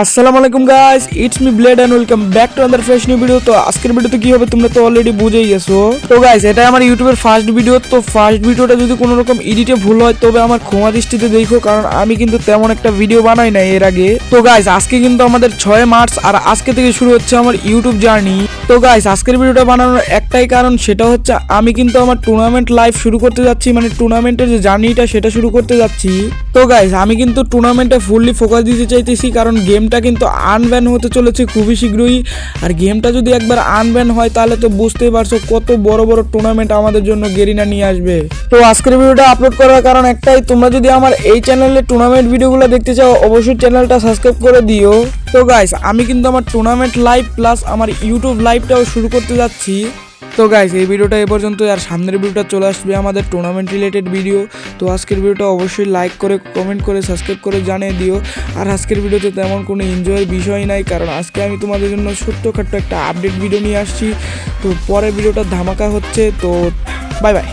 আসসালামু আলাইকুম guys it's me Blade and welcome back to other fresh new video তো আজকের ভিডিওতে কি হবে তোমরা তো অলরেডি বুঝেই গেছো। তো গাইস এটা আমার ইউটিউবের ফার্স্ট ভিডিও তো ফার্স্ট ভিডিওটা যদি কোনো রকম এডিটে ভুল হয়, তবে আমার ক্ষমা দৃষ্টিতে দেখো, কারণ আমি কিন্তু তেমন একটা ভিডিও বানাই নাই এর আগে। তো গাইস আজকে কিন্তু আমাদের ছয় মার্চ, আর আজকে থেকে শুরু হচ্ছে আমার ইউটিউব জার্নি তো গাইস আজকের ভিডিওটা বানানোর একটাই কারণ সেটা হচ্ছে আমি কিন্তু আমার টুর্নামেন্ট লাইভ শুরু করতে যাচ্ছি মানে টুর্নামেন্টের যে জার্নিটা সেটা শুরু করতে যাচ্ছি। তো গাইস আমি কিন্তু টুর্নামেন্টে ফুললি ফোকাস দিতে চাইতেছি, কারণ গেমটা কিন্তু আনব্যান হতে চলেছে খুবই শীঘ্রই। আর গেমটা যদি একবার আনব্যান হয়, তাহলে তো বুঝতেই পারছ কত বড় বড় টুর্নামেন্ট আমাদের জন্য গেরিনা নিয়ে আসবে। তো আজকের ভিডিওটা আপলোড করার কারণ একটাই, তোমরা যদি আমার এই চ্যানেলে টুর্নামেন্ট ভিডিওগুলো দেখতে চাও, অবশ্যই চ্যানেলটা সাবস্ক্রাইব করে দিও। তো গাইস আমি কিন্তু আমার টুর্নামেন্ট লাইভ প্লাস আমার ইউটিউব লাইভটাও শুরু করতে যাচ্ছি। তো গাইস এই ভিডিওটা এ পর্যন্ত আর সামনের ভিডিওটা চলে আসবে আমাদের টুর্নামেন্ট রিলেটেড ভিডিও তো আজকের ভিডিওটা অবশ্যই লাইক করে কমেন্ট করে সাবস্ক্রাইব করে জানিয়ে দিও। আর আজকের ভিডিওতে তেমন কোনো এনজয়ের বিষয় নাই, কারণ আজকে আমি তোমাদের জন্য ছোট্টখাট্ট একটা আপডেট ভিডিও নিয়ে আসছি। তো পরের ভিডিওটা ধামাকা হচ্ছে, তো বাই বাই